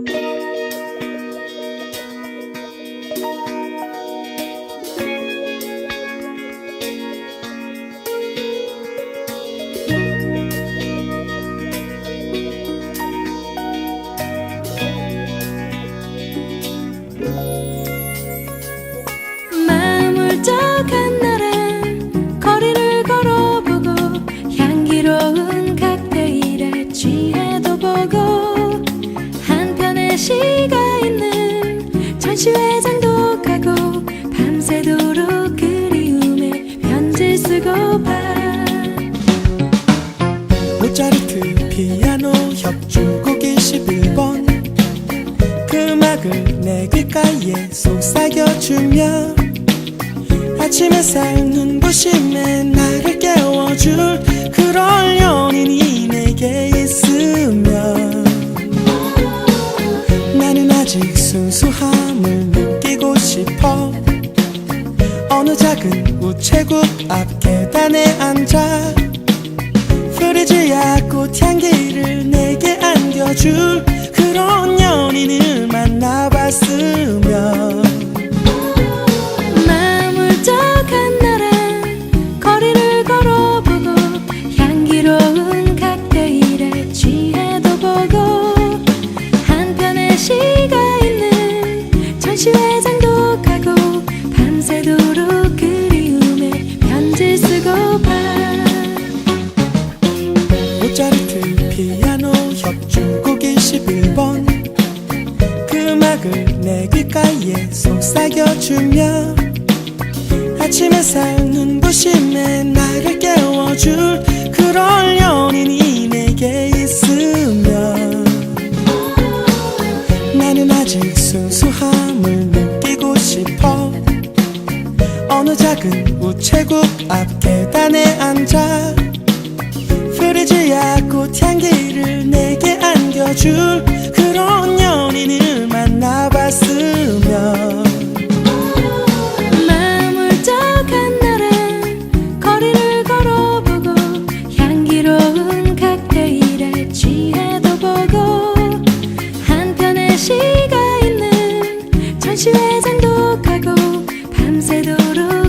마음 전시회장도 가고 밤새도록 그리움에 편지 쓰고파 모차르트 피아노 협주곡 21번. 그 음악을 내 귓가에 속삭여주며 아침 햇살 눈부심에 나를 깨워줄 그럴 연인이 아직 순수함을 느끼고 싶어. 어느 작은 우체국 앞 계단에 앉아 프리지아 꽃향기를 내게 안겨줄 내 귓가에 속삭여주며 아침 햇살 눈부심에 나를 깨워줄 그럴 연인이 내게 있으면 나는 아직 순수함을 느끼고 싶어 어느 작은 우체국 앞 계단에 앉아 프리지아 꽃향기를 내게 안겨줄 행복하고 밤새도록